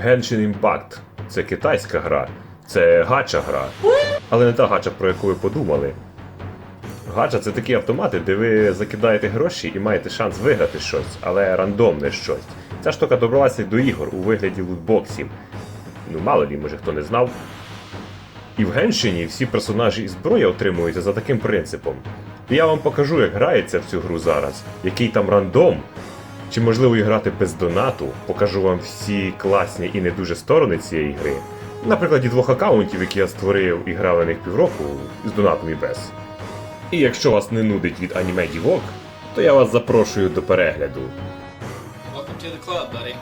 Genshin Impact це китайська гра, це гача гра. Але не та гача, про яку ви подумали. Гача це такі автомати, де ви закидаєте гроші і маєте шанс виграти щось, але рандомне щось. Ця штука добралася до ігор у вигляді лутбоксів. Ну, мало лі, може хто не знав. І в Геншині всі персонажі і зброя отримуються за таким принципом. І я вам покажу, як грається в цю гру зараз, який там рандом, чи можливо і грати без донату, покажу вам всі класні і не дуже сторони цієї гри. На прикладі двох аккаунтів, які я створив і грав на них півроку, з донатом і без. І якщо вас не нудить від аніме дівок, то я вас запрошую до перегляду. Welcome to the club, buddy.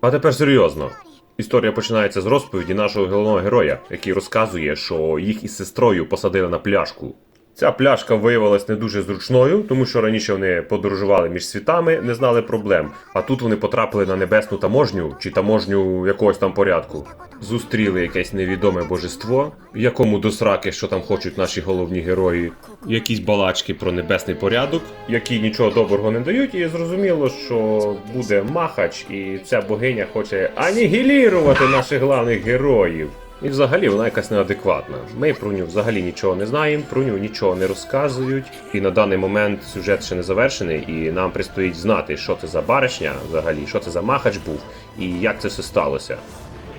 А тепер серйозно. Історія починається з розповіді нашого головного героя, який розказує, що їх із сестрою посадили на пляшку. Ця пляшка виявилась не дуже зручною, тому що раніше вони подорожували між світами, не знали проблем. А тут вони потрапили на небесну таможню чи таможню якогось там порядку. Зустріли якесь невідоме божество, якому до сраки, що там хочуть наші головні герої, якісь балачки про небесний порядок, які нічого доброго не дають, і зрозуміло, що буде махач, і ця богиня хоче анігілірувати наших главних героїв. І взагалі вона якась неадекватна. Ми про нього взагалі нічого не знаємо, про нього нічого не розказують. І на даний момент сюжет ще не завершений, і нам предстоїть знати, що це за баришня взагалі, що це за махач був і як це все сталося.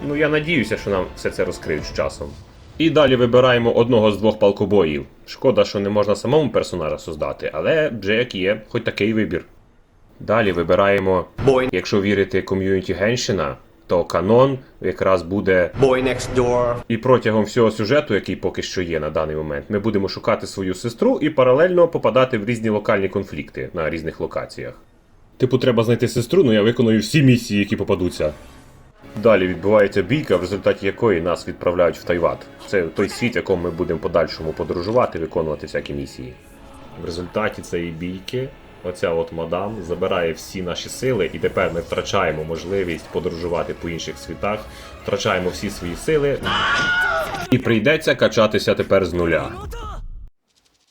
Ну я надіюся, що нам все це розкриють з часом. І далі вибираємо одного з двох палкобоїв. Шкода, що не можна самому персонажа создати, але вже як є, хоч такий вибір. Далі вибираємо, якщо вірити ком'юніті Геншина, то канон якраз буде boy next door. і протягом всього сюжету, який поки що є на даний момент, ми будемо шукати свою сестру і паралельно попадати в різні локальні конфлікти на різних локаціях. Типу, треба знайти сестру, ну я виконую всі місії, які попадуться. Далі відбувається бійка, в результаті якої нас відправляють в Тайват. Це той світ, в якому ми будемо подальшому подорожувати, виконувати всякі місії. В результаті цієї бійки оця от мадам забирає всі наші сили, і тепер ми втрачаємо можливість подорожувати по інших світах, втрачаємо всі свої сили, і прийдеться качатися тепер з нуля.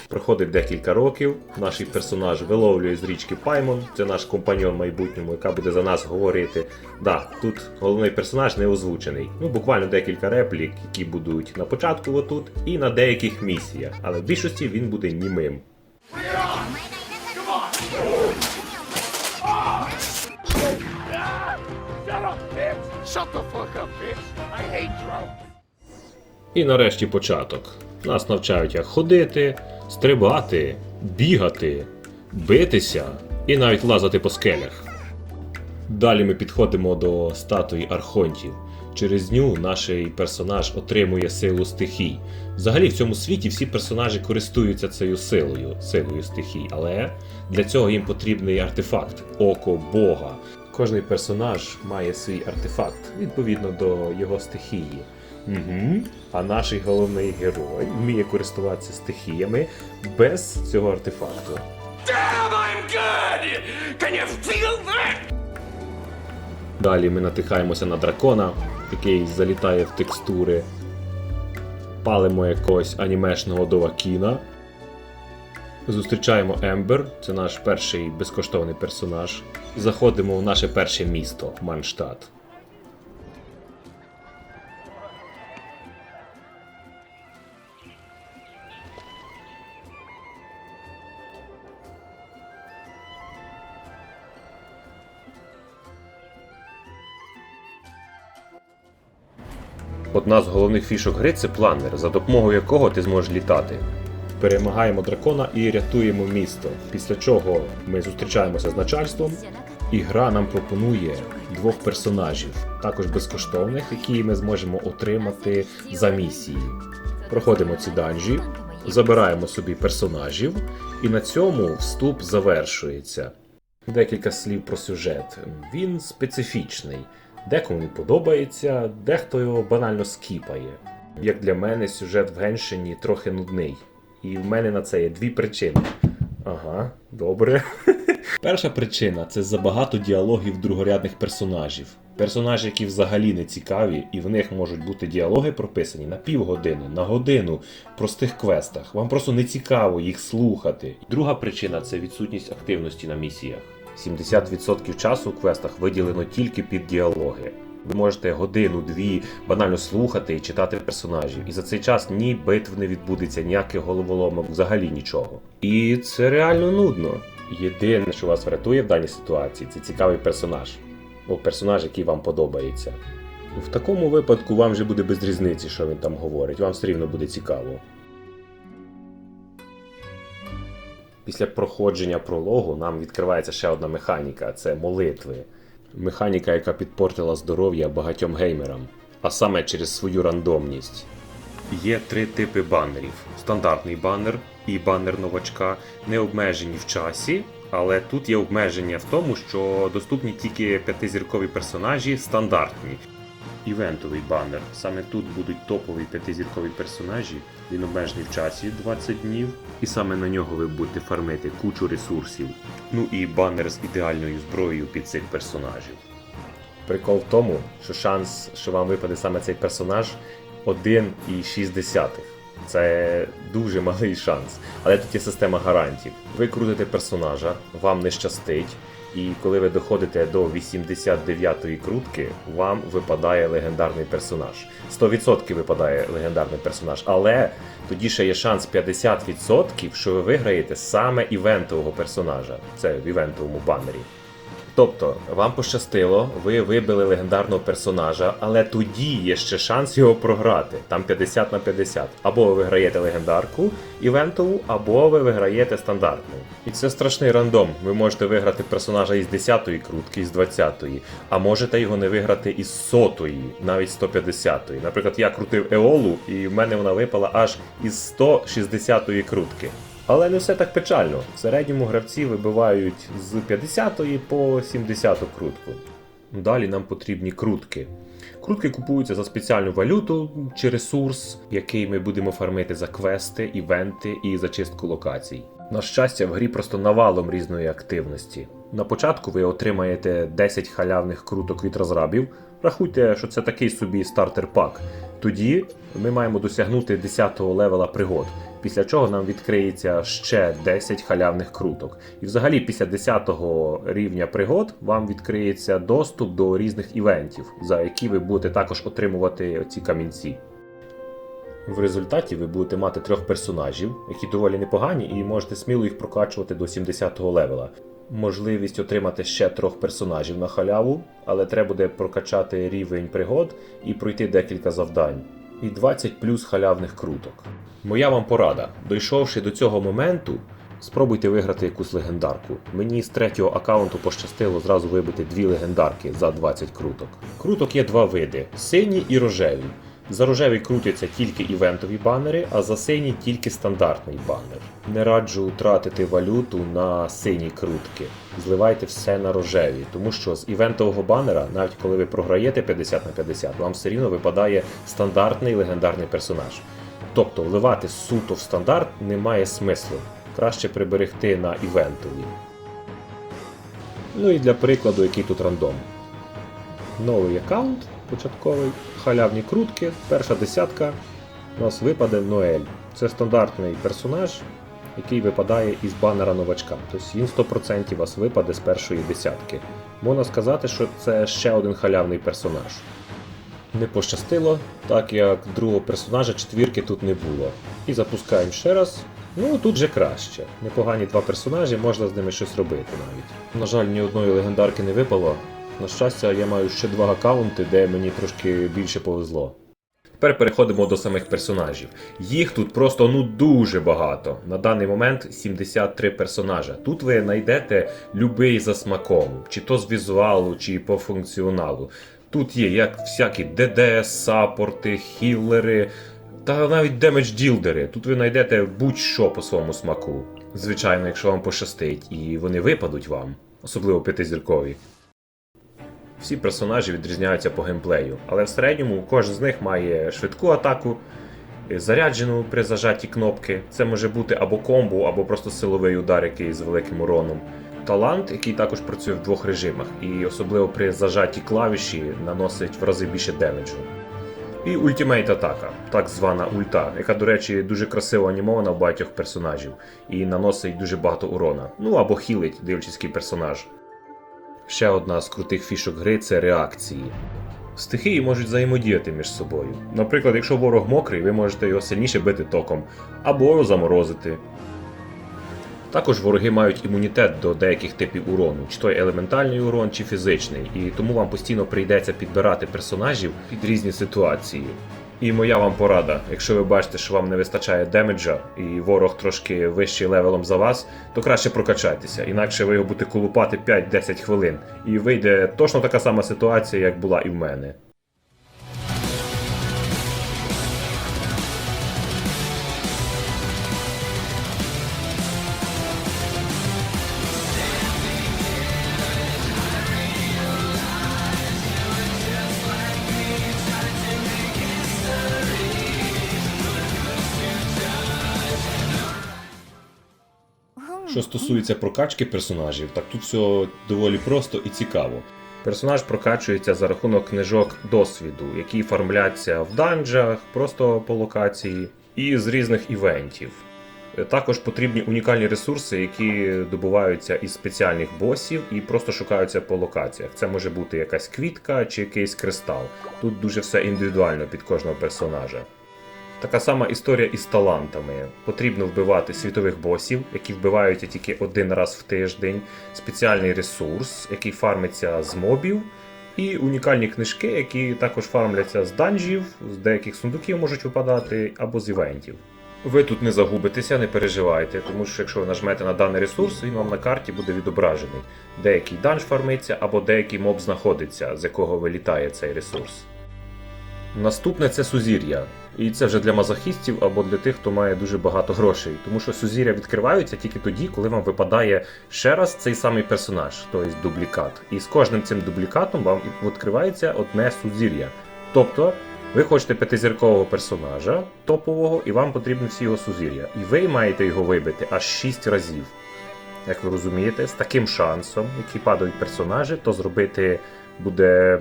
Проходить декілька років. Наш персонаж виловлює з річки Паймон. Це наш компаньон в майбутньому, яка буде за нас говорити. Да, тут головний персонаж не озвучений. Ну, буквально декілька реплік, які будуть на початку отут, і на деяких місіях. Але в більшості він буде німим. Shut the fuck up, bitch. I hate drones. І нарешті початок. Нас навчають, як ходити, стрибати, бігати, битися і навіть лазати по скелях. Далі ми підходимо до статуї архонтів. Через ню наш персонаж отримує силу стихій. Взагалі в цьому світі всі персонажі користуються цією силою, силою стихій, але для цього їм потрібний артефакт око Бога. Кожний персонаж має свій артефакт відповідно до його стихії. Угу. А наш головний герой вміє користуватися стихіями без цього артефакту. Damn, I'm good! Can you feel that? Далі ми натикаємося на дракона, який залітає в текстури. Палимо якогось анімешного довакіна. Зустрічаємо Ембер, це наш перший безкоштовний персонаж. Заходимо в наше перше місто Манштадт. Одна з головних фішок гри це планер, за допомогою якого ти зможеш літати. Перемагаємо дракона і рятуємо місто. Після чого ми зустрічаємося з начальством, і гра нам пропонує двох персонажів, також безкоштовних, які ми зможемо отримати за місії. Проходимо ці данжі, забираємо собі персонажів, і на цьому вступ завершується. Декілька слів про сюжет. Він специфічний. Декому він подобається, дехто його банально скіпає. Як для мене, сюжет в Геншині трохи нудний. І в мене на це є дві причини. Ага, добре. Перша причина це забагато діалогів другорядних персонажів. Персонажі, які взагалі не цікаві, і в них можуть бути діалоги прописані на півгодини, на годину в простих квестах. Вам просто не цікаво їх слухати. Друга причина це відсутність активності на місіях. 70% часу у квестах виділено тільки під діалоги. Ви можете годину-дві банально слухати і читати персонажів, і за цей час ні битв не відбудеться, ніяких головоломок, взагалі нічого. І це реально нудно. Єдине, що вас врятує в даній ситуації, це цікавий персонаж. О, персонаж, який вам подобається. В такому випадку вам вже буде без різниці, що він там говорить, вам все рівно буде цікаво. Після проходження прологу нам відкривається ще одна механіка це молитви. Механіка, яка підпортила здоров'я багатьом геймерам, а саме через свою рандомність. Є три типи банерів: стандартний банер і банер новачка, не обмежені в часі, але тут є обмеження в тому, що доступні тільки п'ятизіркові персонажі стандартні. Івентовий банер. Саме тут будуть топові п'ятизіркові персонажі. Він обмежений в часі 20 днів, і саме на нього ви будете фармити кучу ресурсів. Ну і банер з ідеальною зброєю під цих персонажів. Прикол в тому, що шанс, що вам випаде саме цей персонаж 1,6. Це дуже малий шанс. Але тут є система гарантів. Ви крутите персонажа, вам не щастить, і коли ви доходите до 89-ї крутки, вам випадає легендарний персонаж. 100% випадає легендарний персонаж, але тоді ще є шанс 50%, що ви виграєте саме івентового персонажа. Це в івентовому банері. Тобто, вам пощастило, ви вибили легендарного персонажа, але тоді є ще шанс його програти. Там 50 на 50. Або ви виграєте легендарку івентову, або ви виграєте стандартну. І це страшний рандом. Ви можете виграти персонажа із 10-ї крутки, із 20-ї, а можете його не виграти із 100-ї, навіть 150-ї. Наприклад, я крутив Еолу, і в мене вона випала аж із 160-ї крутки. Але не все так печально. В середньому гравці вибивають з 50 по 70 крутку. Далі нам потрібні крутки. Крутки купуються за спеціальну валюту чи ресурс, який ми будемо фармити за квести, івенти і зачистку локацій. На щастя, в грі просто навалом різної активності. На початку ви отримаєте 10 халявних круток від розрабів. Рахуйте, що це такий собі стартер пак. Тоді ми маємо досягнути 10-го левела пригод після чого нам відкриється ще 10 халявних круток. І взагалі після 10-го рівня пригод вам відкриється доступ до різних івентів, за які ви будете також отримувати ці камінці. В результаті ви будете мати трьох персонажів, які доволі непогані, і можете сміло їх прокачувати до 70-го левела. Можливість отримати ще трьох персонажів на халяву, але треба буде прокачати рівень пригод і пройти декілька завдань. І 20 плюс халявних круток. Моя вам порада. Дійшовши до цього моменту, спробуйте виграти якусь легендарку. Мені з третього аккаунту пощастило зразу вибити дві легендарки за 20 круток. Круток є два види: сині і рожеві. За рожеві крутяться тільки івентові банери, а за сині тільки стандартний банер. Не раджу тратити валюту на сині крутки. Зливайте все на рожеві, тому що з івентового банера, навіть коли ви програєте 50 на 50, вам все рівно випадає стандартний легендарний персонаж. Тобто вливати суто в стандарт немає смислу. Краще приберегти на івентові. Ну і для прикладу, який тут рандом. Новий аккаунт початковий, халявні крутки, перша десятка. У нас випаде Ноель. Це стандартний персонаж, який випадає із банера новачка. Тобто він 100% вас випаде з першої десятки. Можна сказати, що це ще один халявний персонаж. Не пощастило, так як другого персонажа четвірки тут не було. І запускаємо ще раз. Ну тут же краще. Непогані два персонажі, можна з ними щось робити навіть. На жаль, ні одної легендарки не випало. На щастя, я маю ще два аккаунти, де мені трошки більше повезло. Тепер переходимо до самих персонажів. Їх тут просто ну дуже багато. На даний момент 73 персонажа. Тут ви знайдете любий за смаком, чи то з візуалу, чи по функціоналу. Тут є як всякі ДД, саппорти, хіллери та навіть демедж-ділдери. Тут ви знайдете будь-що по своєму смаку. Звичайно, якщо вам пощастить, і вони випадуть вам, особливо п'ятизіркові. Всі персонажі відрізняються по геймплею, але в середньому кожен з них має швидку атаку, е, заряджену при зажатті кнопки. Це може бути або комбо, або просто силовий удар, який з великим уроном. Талант, який також працює в двох режимах, і особливо при зажатті клавіші наносить в рази більше демеджу. І ультимейт атака, так звана ульта, яка, до речі, дуже красиво анімована в багатьох персонажів і наносить дуже багато урона. Ну або хілить, дивлячись який персонаж. Ще одна з крутих фішок гри це реакції. Стихії можуть взаємодіяти між собою. Наприклад, якщо ворог мокрий, ви можете його сильніше бити током або заморозити. Також вороги мають імунітет до деяких типів урону, чи той елементальний урон, чи фізичний, і тому вам постійно прийдеться підбирати персонажів під різні ситуації. І моя вам порада: якщо ви бачите, що вам не вистачає демеджа, і ворог трошки вищий левелом за вас, то краще прокачайтеся, інакше ви його будете колупати 5-10 хвилин, і вийде точно така сама ситуація, як була і в мене. Що стосується прокачки персонажів, так тут все доволі просто і цікаво. Персонаж прокачується за рахунок книжок досвіду, які фармляться в данжах, просто по локації, і з різних івентів. Е, Також потрібні унікальні ресурси, які добуваються із спеціальних босів і просто шукаються по локаціях. Це може бути якась квітка чи якийсь кристал. Тут дуже все індивідуально під кожного персонажа. Така сама історія із талантами. Потрібно вбивати світових босів, які вбиваються тільки один раз в тиждень, спеціальний ресурс, який фармиться з мобів, і унікальні книжки, які також фармляться з данжів, з деяких сундуків можуть випадати або з івентів. Ви тут не загубитеся, не переживайте, тому що якщо ви нажмете на даний ресурс, він вам на карті буде відображений. Деякий данж фармиться або деякий моб знаходиться, з якого вилітає цей ресурс. Наступне це сузір'я. І це вже для мазохістів або для тих, хто має дуже багато грошей. Тому що сузір'я відкриваються тільки тоді, коли вам випадає ще раз цей самий персонаж, тобто дублікат. І з кожним цим дублікатом вам відкривається одне сузір'я. Тобто, ви хочете п'ятизіркового персонажа топового, і вам потрібні всі його сузір'я. І ви маєте його вибити аж 6 разів. Як ви розумієте, з таким шансом, які падають персонажі, то зробити буде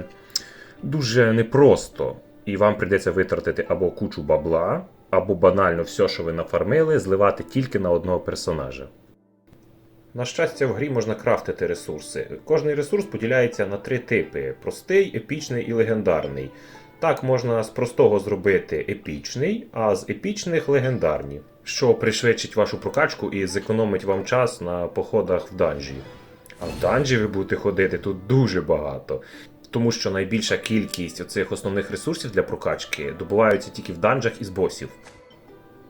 дуже непросто. І вам прийдеться витратити або кучу бабла, або банально все, що ви нафармили, зливати тільки на одного персонажа. На щастя, в грі можна крафтити ресурси. Кожний ресурс поділяється на три типи: простий, епічний і легендарний. Так можна з простого зробити епічний, а з епічних легендарні, що пришвидшить вашу прокачку і зекономить вам час на походах в данжі. А в данжі ви будете ходити тут дуже багато. Тому що найбільша кількість оцих основних ресурсів для прокачки добуваються тільки в данжах із босів.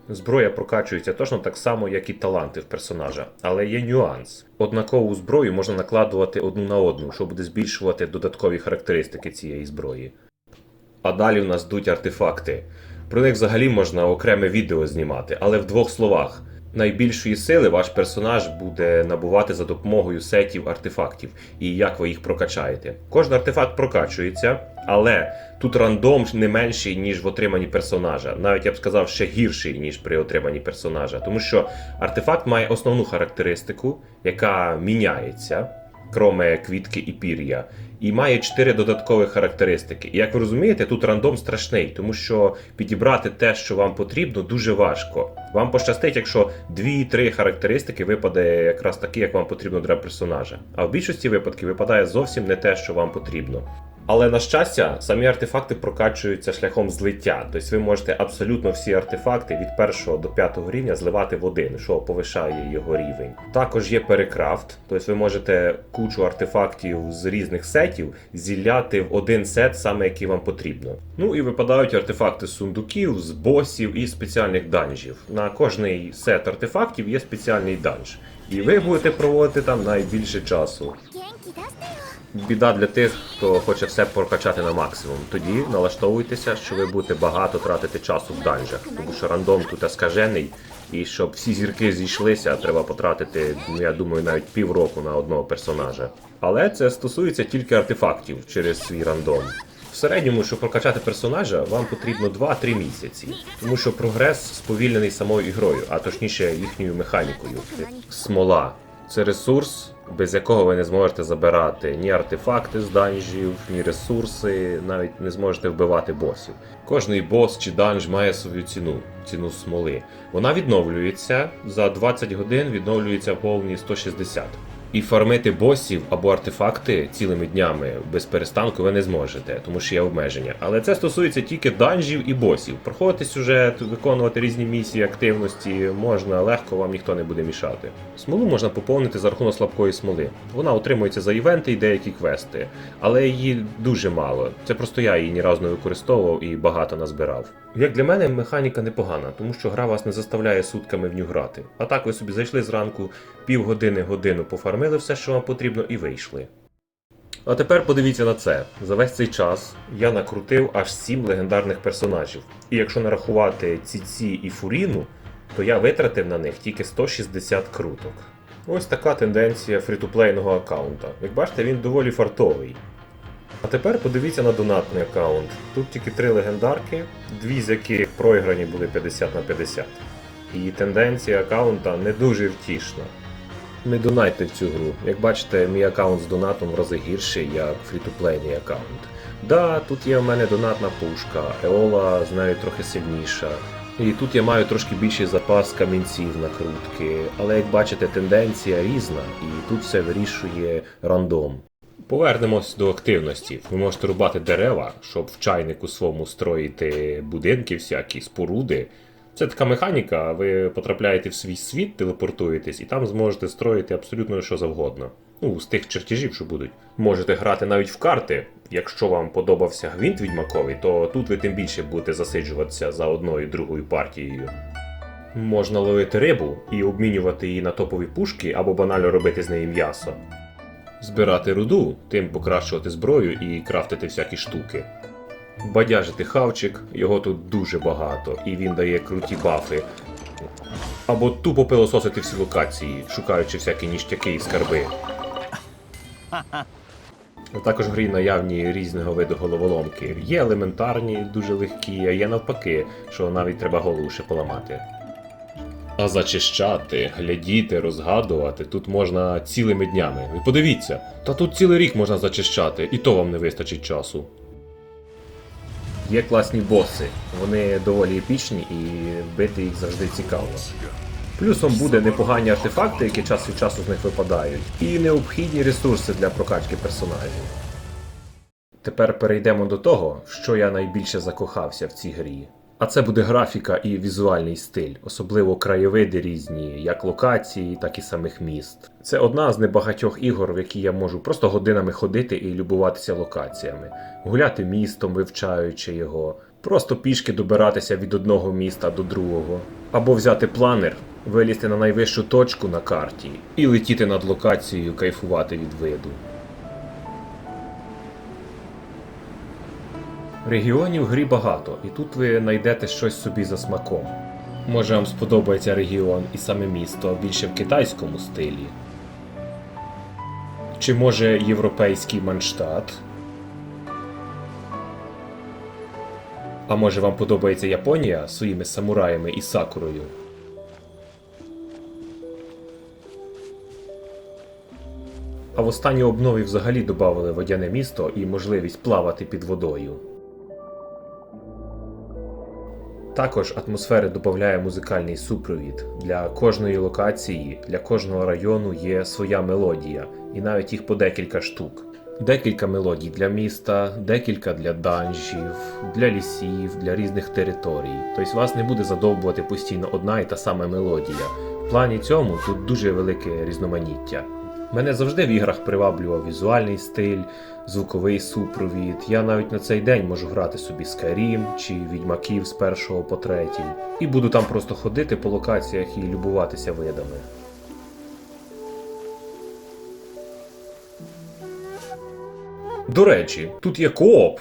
Зброя прокачується точно так само, як і таланти в персонажа, але є нюанс. Однакову зброю можна накладувати одну на одну, що буде збільшувати додаткові характеристики цієї зброї. А далі в нас йдуть артефакти. Про них взагалі можна окреме відео знімати, але в двох словах. Найбільшої сили ваш персонаж буде набувати за допомогою сетів артефактів і як ви їх прокачаєте. Кожен артефакт прокачується, але тут рандом не менший, ніж в отриманні персонажа. Навіть я б сказав, ще гірший, ніж при отриманні персонажа. Тому що артефакт має основну характеристику, яка міняється, кроме квітки і пір'я. І має 4 додаткові характеристики. І як ви розумієте, тут рандом страшний, тому що підібрати те, що вам потрібно, дуже важко. Вам пощастить, якщо 2-3 характеристики випаде якраз такі, як вам потрібно для персонажа. А в більшості випадків випадає зовсім не те, що вам потрібно. Але на щастя, самі артефакти прокачуються шляхом злиття. Тобто ви можете абсолютно всі артефакти від першого до п'ятого рівня зливати в один, що повишає його рівень. Також є перекрафт, тобто ви можете кучу артефактів з різних сетів зілляти в один сет, саме який вам потрібно. Ну і випадають артефакти з сундуків, з босів і спеціальних данжів. На кожний сет артефактів є спеціальний данж. І ви будете проводити там найбільше часу біда для тих, хто хоче все прокачати на максимум. Тоді налаштовуйтеся, що ви будете багато тратити часу в данжах, тому що рандом тут скажений, і щоб всі зірки зійшлися, треба потратити, ну я думаю, навіть півроку на одного персонажа. Але це стосується тільки артефактів через свій рандом. В середньому, щоб прокачати персонажа, вам потрібно 2-3 місяці, тому що прогрес сповільнений самою ігрою, а точніше їхньою механікою. Смола це ресурс, без якого ви не зможете забирати ні артефакти з данжів, ні ресурси, навіть не зможете вбивати босів. Кожний бос чи данж має свою ціну, ціну смоли. Вона відновлюється за 20 годин, відновлюється повні 160. І фармити босів або артефакти цілими днями без перестанку ви не зможете, тому що є обмеження. Але це стосується тільки данжів і босів. Проходити сюжет, виконувати різні місії, активності можна легко, вам ніхто не буде мішати. Смолу можна поповнити за рахунок слабкої смоли. Вона отримується за івенти і деякі квести, але її дуже мало. Це просто я її ні разу не використовував і багато назбирав. Як для мене, механіка непогана, тому що гра вас не заставляє сутками в ню грати. А так ви собі зайшли зранку, півгодини годину пофармили все, що вам потрібно, і вийшли. А тепер подивіться на це. За весь цей час я накрутив аж 7 легендарних персонажів. І якщо нарахувати Ціці і Фуріну, то я витратив на них тільки 160 круток. Ось така тенденція фрітуплейного аккаунта. Як бачите, він доволі фартовий. А тепер подивіться на донатний аккаунт. Тут тільки три легендарки, дві з яких проіграні були 50 на 50. І тенденція аккаунта не дуже втішна. Не донайте в цю гру. Як бачите, мій аккаунт з донатом в рази гірший, як фрітуплейний аккаунт. Да, тут є в мене донатна пушка, Еола з нею трохи сильніша. І тут я маю трошки більший запас камінців накрутки, але як бачите, тенденція різна, і тут все вирішує рандом. Повернемось до активності. Ви можете рубати дерева, щоб в чайнику своєму строїти будинки, всякі споруди. Це така механіка, ви потрапляєте в свій світ, телепортуєтесь, і там зможете строїти абсолютно що завгодно. Ну, з тих чертежів, що будуть. Можете грати навіть в карти. Якщо вам подобався гвинт відьмаковий, то тут ви тим більше будете засиджуватися за одною другою партією. Можна ловити рибу і обмінювати її на топові пушки або банально робити з неї м'ясо. Збирати руду, тим покращувати зброю і крафтити всякі штуки. Бадяжити хавчик, його тут дуже багато, і він дає круті бафи. Або тупо пилососити всі локації, шукаючи всякі ніштяки і скарби. Також в грі наявні різного виду головоломки. Є елементарні, дуже легкі, а є навпаки, що навіть треба голову ще поламати. А зачищати, глядіти, розгадувати тут можна цілими днями. Ви подивіться, та тут цілий рік можна зачищати, і то вам не вистачить часу. Є класні боси, вони доволі епічні і бити їх завжди цікаво. Плюсом буде непогані артефакти, які час від часу з них випадають, і необхідні ресурси для прокачки персонажів. Тепер перейдемо до того, що я найбільше закохався в цій грі. А це буде графіка і візуальний стиль, особливо краєвиди різні, як локації, так і самих міст. Це одна з небагатьох ігор, в які я можу просто годинами ходити і любуватися локаціями, гуляти містом, вивчаючи його, просто пішки добиратися від одного міста до другого, або взяти планер, вилізти на найвищу точку на карті і летіти над локацією, кайфувати від виду. Регіонів грі багато, і тут ви знайдете щось собі за смаком. Може вам сподобається регіон і саме місто більше в китайському стилі. Чи може європейський Манштат? А може вам подобається Японія своїми самураями і сакурою? А в останній обнові взагалі додали водяне місто і можливість плавати під водою. Також атмосфери додає музикальний супровід. Для кожної локації, для кожного району є своя мелодія, і навіть їх по декілька штук. Декілька мелодій для міста, декілька для данжів, для лісів, для різних територій. Тобто вас не буде задовбувати постійно одна і та сама мелодія. В плані цьому тут дуже велике різноманіття. Мене завжди в іграх приваблював візуальний стиль, звуковий супровід. Я навіть на цей день можу грати собі Skyrim чи Відьмаків з першого по третій. І буду там просто ходити по локаціях і любуватися видами. До речі, тут є кооп.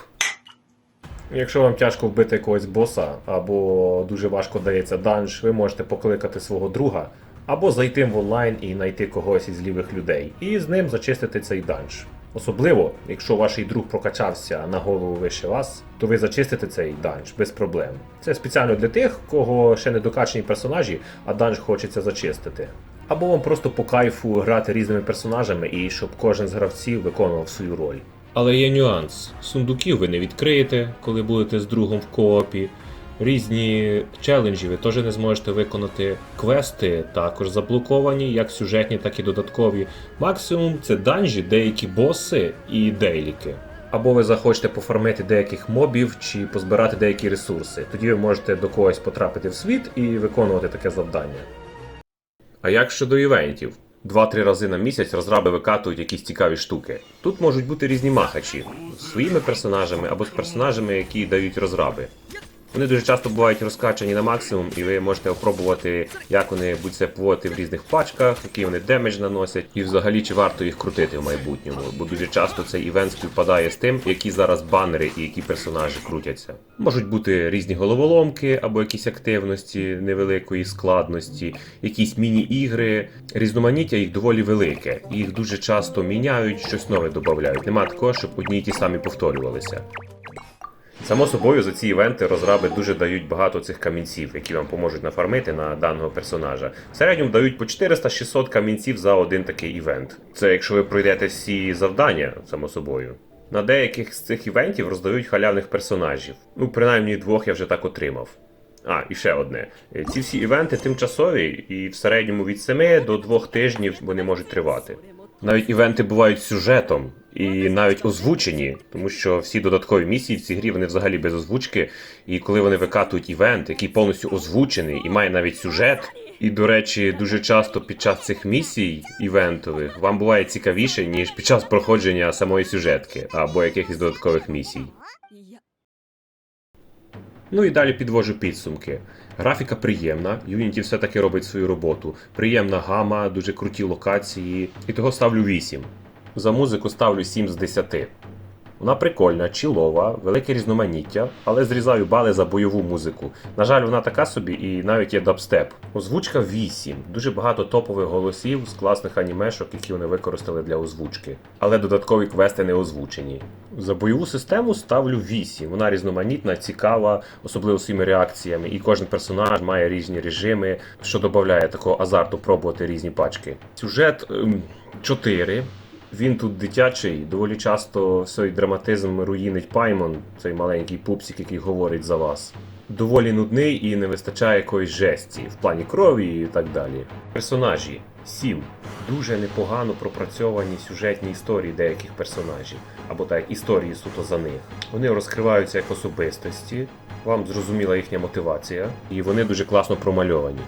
Якщо вам тяжко вбити якогось боса, або дуже важко дається данж, ви можете покликати свого друга, або зайти в онлайн і знайти когось із лівих людей, і з ним зачистити цей данж. Особливо, якщо ваш друг прокачався на голову вище вас, то ви зачистите цей данж без проблем. Це спеціально для тих, кого ще не докачані персонажі, а данж хочеться зачистити. Або вам просто по кайфу грати різними персонажами і щоб кожен з гравців виконував свою роль. Але є нюанс: сундуків ви не відкриєте, коли будете з другом в коопі. Різні челенджі ви теж не зможете виконати. Квести також заблоковані, як сюжетні, так і додаткові. Максимум це данжі, деякі боси і дейліки. Або ви захочете пофармити деяких мобів чи позбирати деякі ресурси. Тоді ви можете до когось потрапити в світ і виконувати таке завдання. А як щодо івентів? Два-три рази на місяць розраби викатують якісь цікаві штуки. Тут можуть бути різні махачі з своїми персонажами або з персонажами, які дають розраби. Вони дуже часто бувають розкачані на максимум, і ви можете опробувати, як вони будуть себе поводити в різних пачках, який вони демедж наносять, і взагалі чи варто їх крутити в майбутньому. Бо дуже часто цей івент співпадає з тим, які зараз банери і які персонажі крутяться. Можуть бути різні головоломки або якісь активності невеликої складності, якісь міні-ігри. Різноманіття їх доволі велике. Їх дуже часто міняють, щось нове додають. Нема такого, щоб одні й ті самі повторювалися. Само собою за ці івенти розраби дуже дають багато цих камінців, які вам поможуть нафармити на даного персонажа. В середньому дають по 400-600 камінців за один такий івент. Це якщо ви пройдете всі завдання, само собою. На деяких з цих івентів роздають халявних персонажів. Ну, принаймні двох я вже так отримав. А, і ще одне. Ці всі івенти тимчасові, і в середньому від 7 до 2 тижнів вони можуть тривати. Навіть івенти бувають сюжетом і навіть озвучені, тому що всі додаткові місії в цій грі вони взагалі без озвучки. І коли вони викатують івент, який повністю озвучений і має навіть сюжет. І, до речі, дуже часто під час цих місій івентових вам буває цікавіше, ніж під час проходження самої сюжетки або якихось додаткових місій. Ну і далі підвожу підсумки. Графіка приємна, Unity все-таки робить свою роботу. Приємна гама, дуже круті локації. І того ставлю 8. За музику ставлю 7 з 10. Вона прикольна, чілова, велике різноманіття, але зрізаю бали за бойову музику. На жаль, вона така собі і навіть є дабстеп. Озвучка 8. Дуже багато топових голосів з класних анімешок, які вони використали для озвучки. Але додаткові квести не озвучені. За бойову систему ставлю 8. Вона різноманітна, цікава, особливо своїми реакціями, і кожен персонаж має різні режими, що додає такого азарту пробувати різні пачки. Сюжет ем, 4. Він тут дитячий, доволі часто цей драматизм руїнить Паймон, цей маленький пупсик, який говорить за вас. Доволі нудний і не вистачає якоїсь жесті в плані крові і так далі. Персонажі 7. Дуже непогано пропрацьовані сюжетні історії деяких персонажів, або так історії суто за них. Вони розкриваються як особистості, вам зрозуміла їхня мотивація, і вони дуже класно промальовані.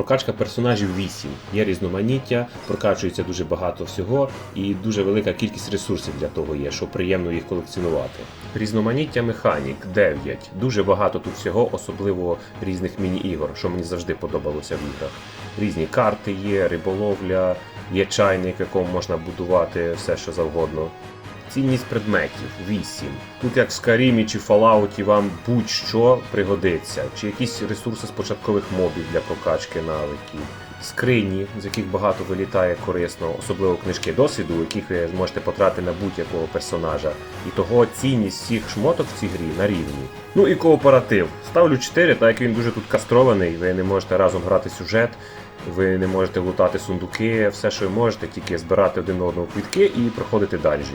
Прокачка персонажів 8. Є різноманіття, прокачується дуже багато всього, і дуже велика кількість ресурсів для того є, що приємно їх колекціонувати. Різноманіття механік 9. Дуже багато тут всього, особливо різних міні-ігор, що мені завжди подобалося в іграх. Різні карти є, риболовля, є чайник, якому можна будувати все, що завгодно. Цінність предметів 8. Тут як в Скарімі чи Fallout вам будь-що пригодиться, чи якісь ресурси з початкових мобів для прокачки навиків, скрині, з яких багато вилітає корисно, особливо книжки досвіду, яких ви зможете потратити на будь-якого персонажа. І того цінність всіх шмоток в цій грі на рівні. Ну і кооператив. Ставлю 4, так як він дуже тут кастрований, ви не можете разом грати сюжет. Ви не можете лутати сундуки, все, що ви можете, тільки збирати один одного квітки і проходити данжі.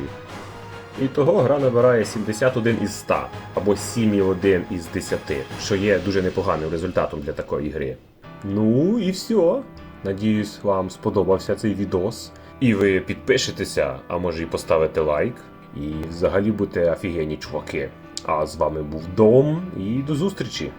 І того гра набирає 71 із 100 або 7,1 із 10, що є дуже непоганим результатом для такої гри. Ну і все. Надіюсь, вам сподобався цей відос. І ви підпишетеся, а може і поставите лайк. І взагалі будете офігенні чуваки. А з вами був Дом і до зустрічі!